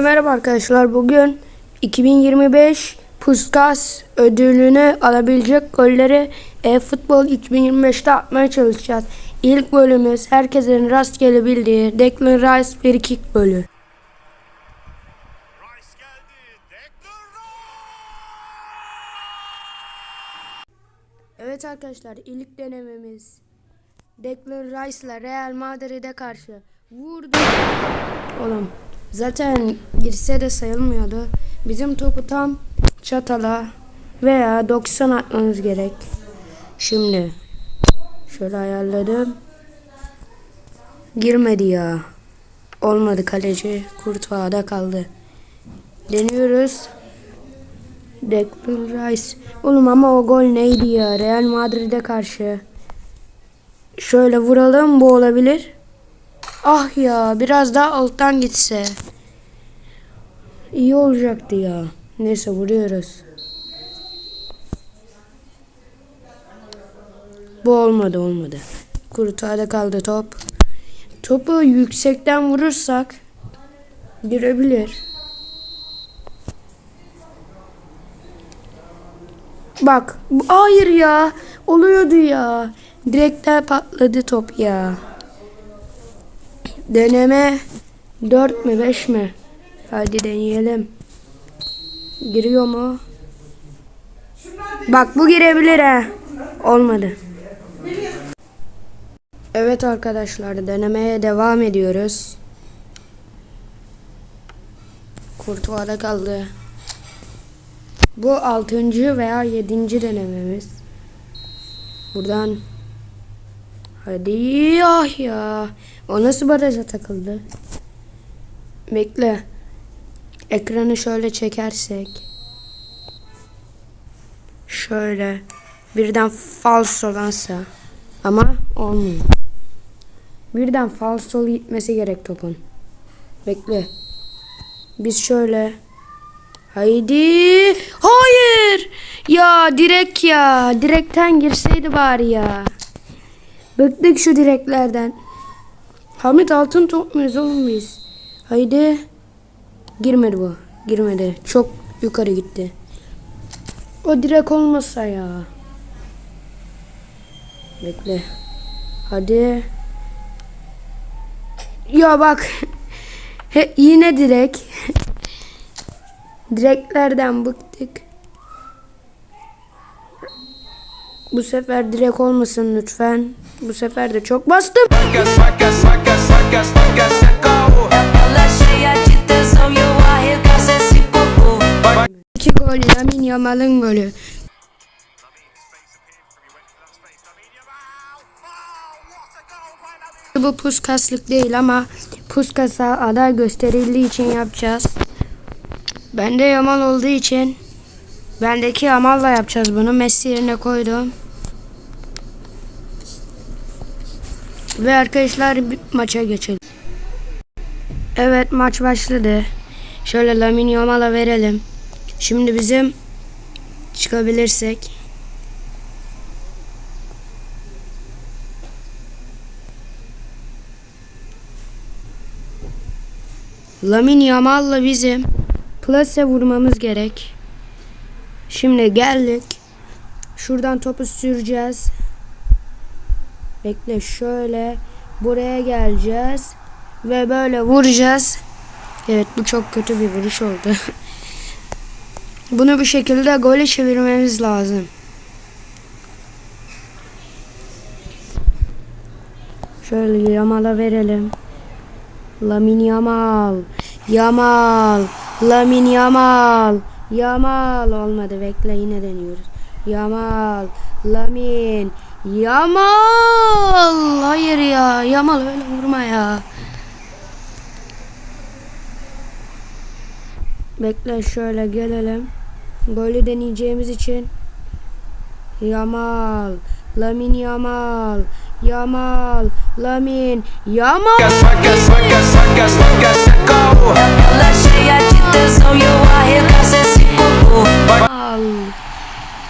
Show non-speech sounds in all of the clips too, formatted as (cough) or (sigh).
Merhaba arkadaşlar. Bugün 2025 Puskas ödülünü alabilecek golleri e-futbol 2025'te atmaya çalışacağız. İlk bölümümüz herkesin rastgele bildiği Declan Rice free kick. Declan Evet arkadaşlar ilk denememiz Declan Rice ile Real Madrid'e karşı vurdu. Oğlum zaten girse de sayılmıyordu. Bizim topu tam çatala veya 90 atmamız gerek. Şimdi şöyle ayarladım. Girmedi ya. Olmadı kaleci. Kurtuva'da kaldı. Deniyoruz. Declan Rice. Oğlum ama o gol neydi ya? Real Madrid'e karşı. Şöyle vuralım bu olabilir. Ah ya biraz daha alttan gitse. İyi olacaktı ya. Neyse vuruyoruz. Bu olmadı olmadı. Kurtuğada kaldı top. Topu yüksekten vurursak girebilir. Bak. Hayır ya. Oluyordu ya. Direkten patladı top ya. Deneme 4 mü 5 mi? Hadi deneyelim. Giriyor mu? Bak bu girebilir ha. Olmadı. Evet arkadaşlar denemeye devam ediyoruz. Kurtuva'da kaldı. Bu altıncı veya yedinci denememiz. Buradan Hadi ah ya. O nasıl baraja takıldı? Bekle. Ekranı şöyle çekersek. Şöyle. Birden falsolansa. Ama olmuyor. Birden falsolu gitmesi gerek topun. Bekle. Biz şöyle. Haydi. Hayır. Ya direk ya. Direkten girseydi bari ya. Bıktık şu direklerden. Hamit altın top muyuz oğlum biz? Haydi. Girmedi bu. Girmedi. Çok yukarı gitti. O direk olmasa ya. Bekle. Hadi. Ya bak. He, yine direk. Direklerden bıktık. Bu sefer direk olmasın lütfen. Bu sefer de çok bastım. İki gol Lamin Yamal'ın golü. Bu puskaslık değil ama puskasa aday gösterildiği için yapacağız. Bende Yamal olduğu için bendeki Yamal'la yapacağız bunu. Messi yerine koydum. Ve arkadaşlar maça geçelim. Evet maç başladı. Şöyle Lamine Yamal'a verelim. Şimdi bizim çıkabilirsek. Lamine Yamal'la bizim plase vurmamız gerek. Şimdi geldik. Şuradan topu süreceğiz. Bekle şöyle buraya geleceğiz ve böyle vuracağız. Evet bu çok kötü bir vuruş oldu. (laughs) Bunu bir şekilde gole çevirmemiz lazım. Şöyle Yamal'a verelim. Lamin Yamal. Yamal. Lamin Yamal. Yamal olmadı. Bekle yine deniyoruz. Yamal. Lamin. Yamal. Hayır ya. Yamal öyle vurma ya. Bekle şöyle gelelim. Golü deneyeceğimiz için. Yamal. Lamin Yamal. Yamal. Lamin. Yamal.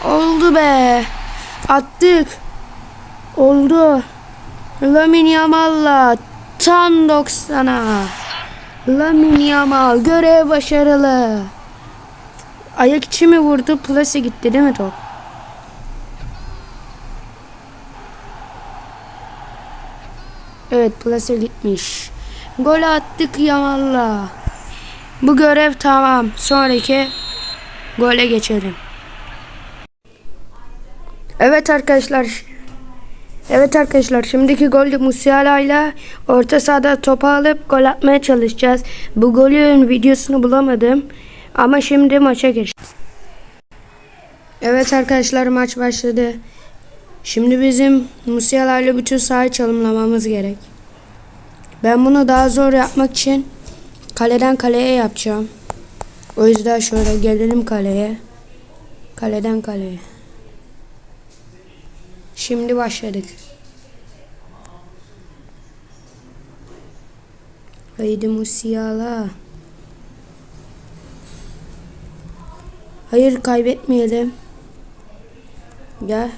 Oldu be. Attık. Oldu. Lamin Yamal'la tam 90'a. Lamin Yamal görev başarılı. Ayak içi mi vurdu? Plase gitti değil mi top? Evet plase gitmiş. Gol attık Yamal'la. Bu görev tamam. Sonraki gole geçelim. Evet arkadaşlar. Evet arkadaşlar şimdiki golde Musiala ile orta sahada topu alıp gol atmaya çalışacağız. Bu golün videosunu bulamadım. Ama şimdi maça geç. Evet arkadaşlar maç başladı. Şimdi bizim Musiala ile bütün sahayı çalımlamamız gerek. Ben bunu daha zor yapmak için kaleden kaleye yapacağım. O yüzden şöyle gelelim kaleye. Kaleden kaleye. Şimdi başladık. Haydi Musiala. Hayır kaybetmeyelim. Gel.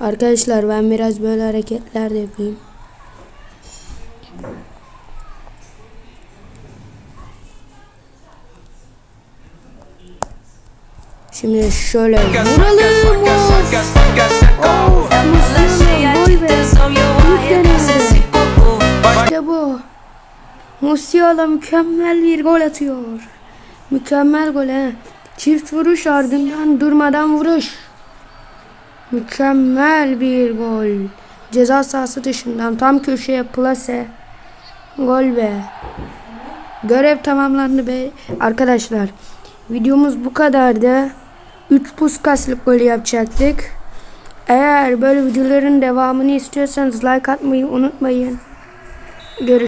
Arkadaşlar ben biraz böyle hareketler de yapayım. Şimdi şöyle vuralım. Musiala gol be. İşte bu. Musiala mükemmel bir gol atıyor. Mükemmel gol he. Çift vuruş ardından durmadan vuruş. Mükemmel bir gol. Ceza sahası dışından tam köşeye plase. Gol be. Görev tamamlandı be. Arkadaşlar videomuz bu kadardı. 3 puskaslık gol yapacaktık. Eğer böyle videoların devamını istiyorsanız like atmayı unutmayın. Görüşürüz.